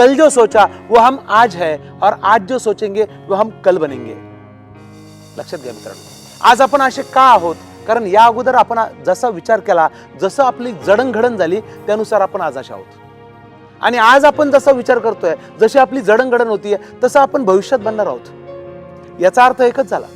कल जो सोचा वो हम आज है और आज जो सोचेंगे वो हम कल बनेंगे। लक्षात घ्या मित्रांनो आज आपण असे का आहोत? कारण या अगोदर आपण जसा विचार केला जसं आपली जडणघडण झाली त्यानुसार आपण आज असे आहोत. आणि आज आपण जसा विचार करतोय जशी आपली जडणघडण होतीये तसं आपण भविष्यात बनणार आहोत. याचा अर्थ एकच झाला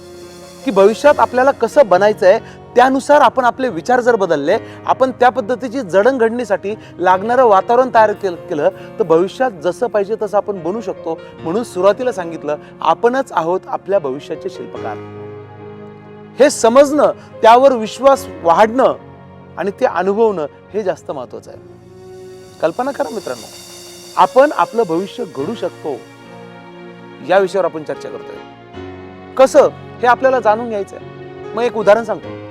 की भविष्यात आपल्याला कसं बनायचं आहे त्यानुसार आपण आपले विचार जर बदलले आपण त्या पद्धतीची जडणघडणीसाठी लागणारं वातावरण तयार केलं केलं तर भविष्यात जसं पाहिजे तसं आपण बनू शकतो. म्हणून सुरुवातीला सांगितलं आपणच आहोत आपल्या भविष्याचे शिल्पकार. हे समजणं त्यावर विश्वास वाढणं आणि ते अनुभवणं हे जास्त महत्वाचं आहे. कल्पना करा मित्रांनो आपण आपलं भविष्य घडू शकतो या विषयावर आपण चर्चा करतोय. कसं? हे आपल्याला जाणून घ्यायचं आहे मग एक उदाहरण सांगतो.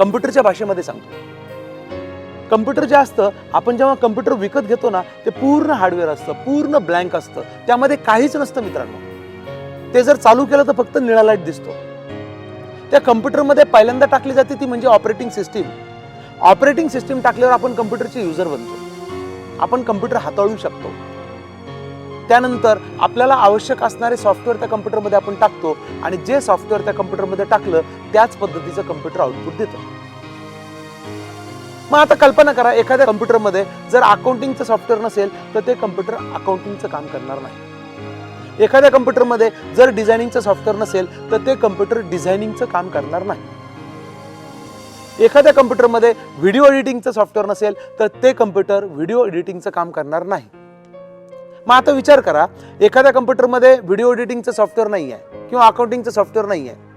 कम्प्युटरच्या भाषेमध्ये सांगतो कम्प्युटर जे असतं आपण जेव्हा कम्प्युटर विकत घेतो ना ते पूर्ण हार्डवेअर असतं पूर्ण ब्लँक असतं. त्यामध्ये काहीच नसतं मित्रांनो. ते जर चालू केलं तर फक्त निळा लाइट दिसतो. त्या कम्प्युटरमध्ये पहिल्यांदा टाकली जाते ती म्हणजे ऑपरेटिंग सिस्टीम ऑपरेटिंग सिस्टीम टाकल्यावर आपण कम्प्युटरचे युजर बनतो. आपण कम्प्युटर हाताळू शकतो. त्यानंतर आपल्याला आवश्यक असणारे सॉफ्टवेअर त्या कम्प्युटरमध्ये आपण टाकतो आणि जे सॉफ्टवेअर त्या कम्प्युटरमध्ये टाकलं त्याच पद्धतीचं कम्प्युटर आउटपुट देतं. मग आता कल्पना करा एखाद्या कम्प्युटरमध्ये जर अकाउंटिंगचं सॉफ्टवेअर नसेल तर ते कम्प्युटर अकाउंटिंगचं काम करणार नाही. एखाद्या कम्प्युटरमध्ये जर डिझायनिंगचं सॉफ्टवेअर नसेल तर ते कम्प्युटर डिझायनिंगचं काम करणार नाही. एखाद्या कम्प्युटरमध्ये व्हिडिओ एडिटिंगचं सॉफ्टवेअर नसेल तर ते कम्प्युटर व्हिडिओ एडिटिंगचं काम करणार नाही. मग आता विचार करा एखाद्या कम्प्युटरमध्ये व्हिडिओ एडिटिंगचं सॉफ्टवेअर नाही आहे किंवा अकाउंटिंगचं सॉफ्टवेअर नाही आहे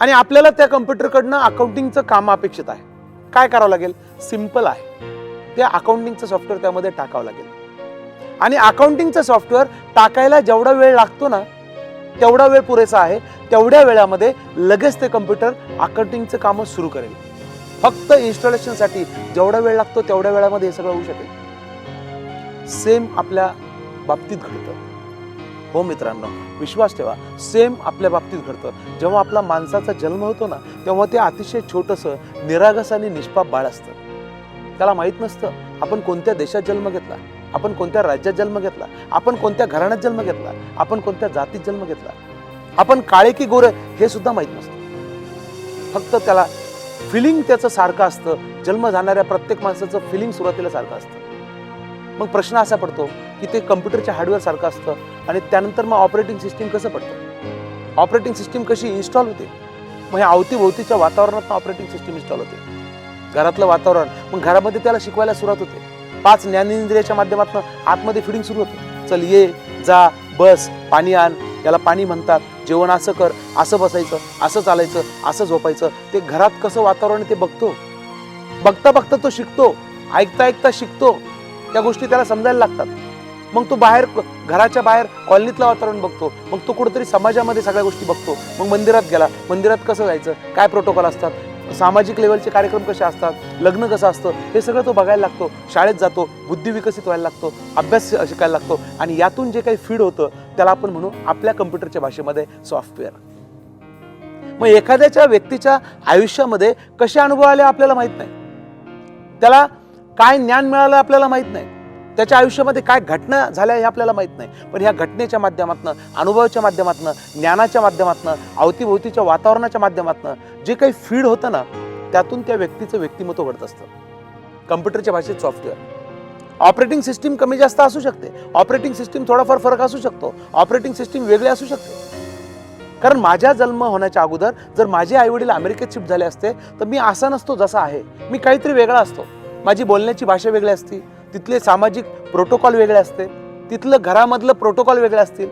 आणि आपल्याला त्या कम्प्युटरकडनं अकाउंटिंगचं काम अपेक्षित आहे. काय करावं लागेल? सिंपल आहे. ते अकाउंटिंगचं सॉफ्टवेअर त्यामध्ये टाकावं लागेल. आणि अकाउंटिंगचं सॉफ्टवेअर टाकायला जेवढा वेळ लागतो ना तेवढा वेळ पुरेसा आहे. तेवढ्या वेळामध्ये लगेच ते कम्प्युटर अकाउंटिंगचं कामं सुरू करेल. फक्त इन्स्टॉलेशनसाठी जेवढा वेळ लागतो तेवढ्या वेळामध्ये हे सगळं होऊ शकेल. सेम आपल्या बाबतीत घडतं. हो मित्रांनो विश्वास ठेवा सेम आपल्या बाबतीत घडतं. जेव्हा आपला माणसाचा जन्म होतो ना तेव्हा ते अतिशय छोटंसं निरागस आणि निष्पाप बाळ असतं. त्याला माहीत नसतं आपण कोणत्या देशात जन्म घेतला? आपण कोणत्या राज्यात जन्म घेतला? आपण कोणत्या घराण्यात जन्म घेतला? आपण कोणत्या जातीत जन्म घेतला? आपण काळे की गोरे हे सुद्धा माहीत नसतं. फक्त त्याला फिलिंग त्याचं सारखं असतं. जन्म जाणाऱ्या प्रत्येक माणसाचं फिलिंग सुरुवातीला सारखं असतं. मग प्रश्न असा पडतो की ते कम्प्युटरच्या हार्डवेअर सारखं असतं आणि त्यानंतर मग ऑपरेटिंग सिस्टीम कसं पडतं? ऑपरेटिंग सिस्टीम कशी इन्स्टॉल होते? मग ह्या अवतीभोवतीच्या वातावरणात ऑपरेटिंग सिस्टीम इन्स्टॉल होते. घरातलं वातावरण मग घरामध्ये त्याला शिकवायला सुरुवात होते. पाच ज्ञानेंद्रियाच्या माध्यमातून आतमध्ये फिडिंग सुरू होते. चल ये जा बस पाणी आण. याला पाणी म्हणतात. जेवण असं कर असं बसायचं असं चालायचं असं झोपायचं. ते घरात कसं वातावरण ते बघतो. बघता बघता तो शिकतो. ऐकता ऐकता शिकतो. त्या गोष्टी त्याला समजायला लागतात. मग तो बाहेर घराच्या बाहेर कॉलनीतलं वातावरण बघतो. मग तो कुठेतरी समाजामध्ये सगळ्या गोष्टी बघतो. मग मंदिरात गेला. मंदिरात कसं जायचं? काय प्रोटोकॉल असतात? सामाजिक लेवलचे कार्यक्रम कसे असतात? लग्न कसं असतं? हे सगळं तो बघायला लागतो. शाळेत जातो. बुद्धी विकसित व्हायला लागतो. अभ्यास शिकायला लागतो. आणि यातून जे काही फीड होतं त्याला आपण म्हणू आपल्या कम्प्युटरच्या भाषेमध्ये सॉफ्टवेअर मग एखाद्याच्या व्यक्तीच्या आयुष्यामध्ये कसे अनुभव आले आपल्याला माहीत नाही. त्याला काय ज्ञान मिळालं आपल्याला माहीत नाही. त्याच्या आयुष्यामध्ये काय घटना झाल्या हे आपल्याला माहीत नाही. पण ह्या घटनेच्या माध्यमातून अनुभवाच्या माध्यमातून ज्ञानाच्या माध्यमातून अवतीभोवतीच्या वातावरणाच्या माध्यमातून जे काही फीड होतं ना त्यातून त्या व्यक्तीचं व्यक्तिमत्व घडत असतं. कम्प्युटरच्या भाषेत सॉफ्टवेअर ऑपरेटिंग सिस्टीम कमी जास्त असू शकते. ऑपरेटिंग सिस्टीम थोडाफार फरक असू शकतो. ऑपरेटिंग सिस्टीम वेगळी असू शकते. कारण माझ्या जन्म होण्याच्या अगोदर जर माझे आईवडील अमेरिकेत शिफ्ट झाले असते तर मी असा नसतो जसा आहे. मी काहीतरी वेगळा असतो. माझी बोलण्याची भाषा वेगळी असती. तिथले सामाजिक प्रोटोकॉल वेगळे असते. तिथलं घरामधलं प्रोटोकॉल वेगळे असतील.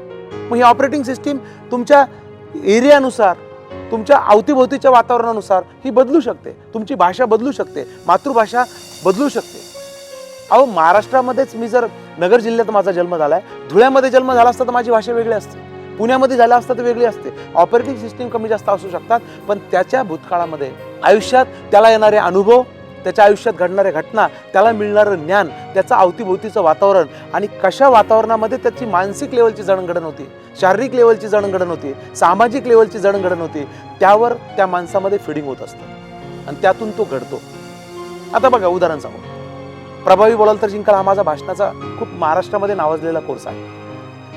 मग ही ऑपरेटिंग सिस्टीम तुमच्या एरियानुसार तुमच्या अवतीभोवतीच्या वातावरणानुसार ही बदलू शकते. तुमची भाषा बदलू शकते. मातृभाषा बदलू शकते. अहो महाराष्ट्रामध्येच मी जर नगर जिल्ह्यात माझा जन्म झाला आहे धुळ्यामध्ये जन्म झाला असता तर माझी भाषा वेगळी असते. पुण्यामध्ये झाला असता तर वेगळी असते. ऑपरेटिंग सिस्टीम कमी जास्त असू शकतात पण त्याच्या भूतकाळामध्ये आयुष्यात त्याला येणारे अनुभव त्याच्या आयुष्यात घडणाऱ्या घटना त्याला मिळणारं ज्ञान त्याचं अवतीभोवतीचं वातावरण आणि कशा वातावरणामध्ये त्याची मानसिक लेवलची जडणघडण होती शारीरिक लेवलची जडणघडण होती सामाजिक लेवलची जडणघडण होती त्यावर त्या माणसामध्ये फिडिंग होत असतं. आणि त्यातून तो घडतो. आता बघा उदाहरण सांगू. प्रभावी बोलाल तर जिंकाल हा माझा भाषणाचा खूप महाराष्ट्रामध्ये नावाजलेला कोर्स आहे.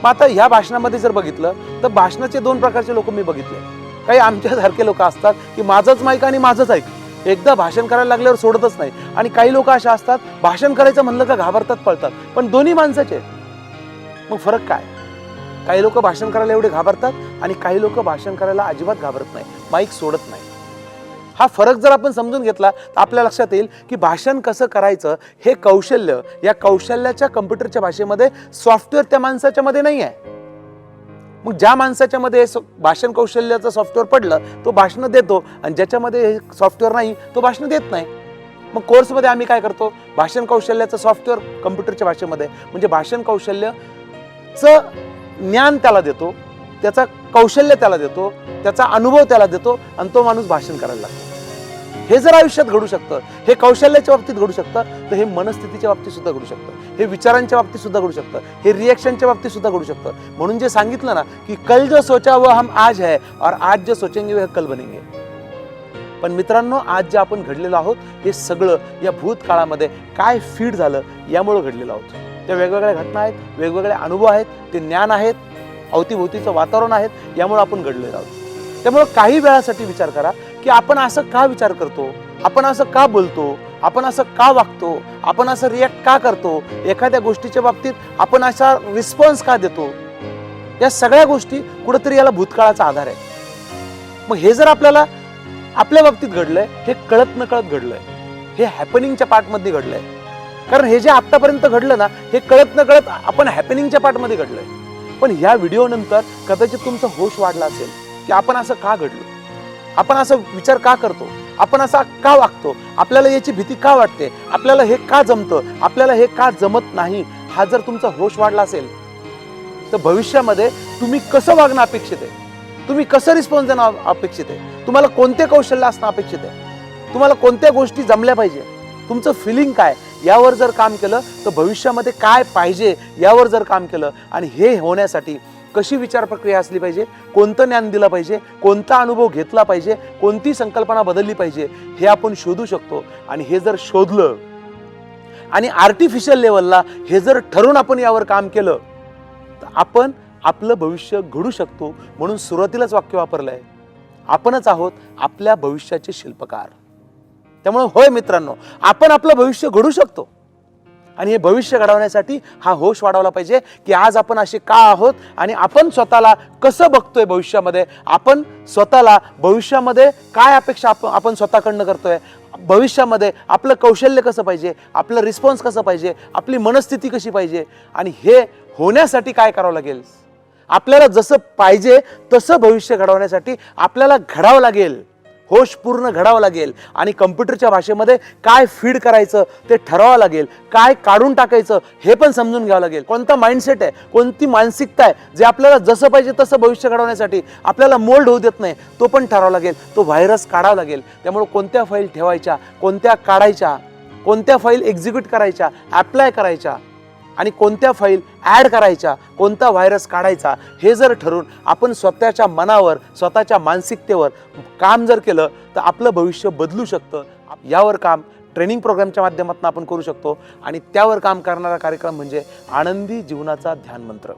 मग आता ह्या भाषणामध्ये जर बघितलं तर भाषणाचे दोन प्रकारचे लोक मी बघितले. काही आमच्यासारखे लोक असतात की माझंच माईक आणि माझंच ऐक. एकदा भाषण करायला लागल्यावर सोडतच नाही. आणि काही लोक अशा असतात भाषण करायचं म्हणलं का घाबरतात पळतात. पण दोन्ही माणसाचे. मग फरक काय? काही लोक भाषण करायला एवढे घाबरतात आणि काही लोक भाषण करायला अजिबात घाबरत नाही. माईक सोडत नाही. हा फरक जर आपण समजून घेतला तर आपल्या लक्षात येईल की भाषण कसं करायचं हे कौशल्य या कौशल्याच्या कम्प्युटरच्या भाषेमध्ये सॉफ्टवेअर त्या माणसाच्या मध्ये नाही आहे मग ज्या माणसाच्या मध्ये स- भाषण कौशल्याचं सॉफ्टवेअर पडलं तो भाषण देतो आणि ज्याच्यामध्ये हे सॉफ्टवेअर नाही तो भाषण देत नाही. मग कोर्समध्ये आम्ही काय करतो? भाषण कौशल्याचं सॉफ्टवेअर कम्प्युटरच्या भाषेमध्ये म्हणजे भाषण कौशल्यचं ज्ञान त्याला देतो त्याचा कौशल्य त्याला देतो त्याचा अनुभव त्याला देतो आणि तो माणूस भाषण करायला लागतो. हे जर आयुष्यात घडू शकतं हे कौशल्याच्या बाबतीत घडू शकतं तर हे मनस्थितीच्या बाबतीत सुद्धा घडू शकतं. हे विचारांच्या बाबतीत सुद्धा घडू शकतं. हे रिॲक्शनच्या बाबतीत सुद्धा घडू शकतं. म्हणून जे सांगितलं ना की कल जो सोचा व हम आज है और आज जो सोचेंगे वह कल बनेंगे. पण मित्रांनो आज जे आपण घडलेलो आहोत हे सगळं या भूतकाळामध्ये काय फीड झालं यामुळं घडलेलं आहोत. त्या वेगवेगळ्या घटना आहेत वेगवेगळे अनुभव आहेत ते ज्ञान आहेत अवतीभोवतीचं वातावरण आहेत यामुळे आपण घडलेलो आहोत. त्यामुळं काही वेळासाठी विचार करा की आपण असं का विचार करतो? आपण असं का बोलतो? आपण असं का वागतो? आपण असं रिॲक्ट का करतो? एखाद्या गोष्टीच्या बाबतीत आपण असा रिस्पॉन्स का देतो? या सगळ्या गोष्टी कुठंतरी याला भूतकाळाचा आधार आहे. मग हे जर आपल्याला आपल्या बाबतीत घडलंय हे कळत न कळत घडलंय. हे हॅपनिंगच्या पार्टमध्ये घडलंय. कारण हे जे आतापर्यंत घडलं ना हे कळत न कळत आपण हॅपनिंगच्या पार्टमध्ये घडलंय. पण ह्या व्हिडिओ नंतर कदाचित तुमचा होश वाढला असेल की आपण असं का घडलो? आपण असं विचार का करतो? आपण असा का वागतो? आपल्याला याची भीती का वाटते? आपल्याला हे का जमतं? आपल्याला हे का जमत नाही? हा जर तुमचा होश वाढला असेल तर भविष्यामध्ये तुम्ही कसं वागणं अपेक्षित आहे? तुम्ही कसं रिस्पॉन्स देणं अपेक्षित आहे? तुम्हाला कोणते कौशल्य असणं अपेक्षित आहे? तुम्हाला कोणत्या गोष्टी जमल्या पाहिजे? तुमचं फिलिंग काय? यावर जर काम केलं तर भविष्यामध्ये काय पाहिजे यावर जर काम केलं आणि हे होण्यासाठी कशी विचार प्रक्रिया असली पाहिजे? कोणतं ज्ञान दिलं पाहिजे? कोणता अनुभव घेतला पाहिजे? कोणती संकल्पना बदलली पाहिजे? हे आपण शोधू शकतो. आणि हे जर शोधलं आणि आर्टिफिशियल लेवलला हे जर ठरवून आपण यावर काम केलं तर आपण आपलं भविष्य घडू शकतो म्हणून सुरुवातीलाच वाक्य वापरलं आहे आपणच आहोत आपल्या भविष्याचे शिल्पकार. त्यामुळे होय मित्रांनो आपण आपलं भविष्य घडू शकतो. आणि हे भविष्य घडवण्यासाठी हा होश वाढवला पाहिजे की आज आपण असे का आहोत आणि आपण स्वतःला कसं बघतोय भविष्यामध्ये? आपण स्वतःला भविष्यामध्ये काय अपेक्षा आप- आपण स्वतःकडनं करतोय? भविष्यामध्ये आपलं कौशल्य कसं पाहिजे? आपलं रिस्पॉन्स कसं पाहिजे? आपली मनस्थिती कशी पाहिजे? आणि हे होण्यासाठी काय करावं लागेल? आपल्याला जसं पाहिजे तसं भविष्य घडवण्यासाठी आपल्याला घडावं लागेल. होश पूर्ण घडावं लागेल. आणि कम्प्युटरच्या भाषेमध्ये काय फीड करायचं ते ठरवावं लागेल. काय काढून टाकायचं हे पण समजून घ्यावं लागेल. कोणता माइंडसेट आहे कोणती मानसिकता आहे जे आपल्याला जसं पाहिजे तसं भविष्य घडवण्यासाठी आपल्याला मोल्ड होऊ देत नाही तो पण ठरावा लागेल. तो व्हायरस काढावा लागेल. त्यामुळे कोणत्या फाईल ठेवायच्या कोणत्या काढायच्या कोणत्या फाईल एक्झिक्यूट करायच्या ॲप्लाय करायच्या आणि कोणत्या फाईल ॲड करायच्या कोणता व्हायरस काढायचा हे जर ठरवून आपण स्वतःच्या मनावर स्वतःच्या मानसिकतेवर काम जर केलं तर आपलं भविष्य बदलू शकतं. यावर काम ट्रेनिंग प्रोग्रामच्या माध्यमातून आपण करू शकतो. आणि त्यावर काम करणारा कार्यक्रम म्हणजे आनंदी जीवनाचा ध्यान मंत्र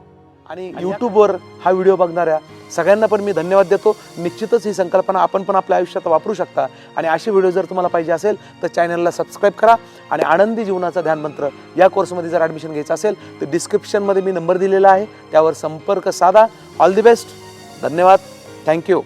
आणि यूट्यूबवर हा व्हिडिओ बघणाऱ्या सगळ्यांना पण मी धन्यवाद देतो. निश्चितच ही संकल्पना आपण पण आपल्या आयुष्यात वापरू शकता. आणि अशी व्हिडिओ जर तुम्हाला पाहिजे असेल तर चॅनलला सबस्क्राईब करा. आणि आनंदी जीवनाचा ध्यान मंत्र या कोर्समध्ये जर ॲडमिशन घ्यायचं असेल तर डिस्क्रिप्शनमध्ये मी नंबर दिलेला आहे. त्यावर संपर्क साधा. ऑल दी बेस्ट धन्यवाद. Thank you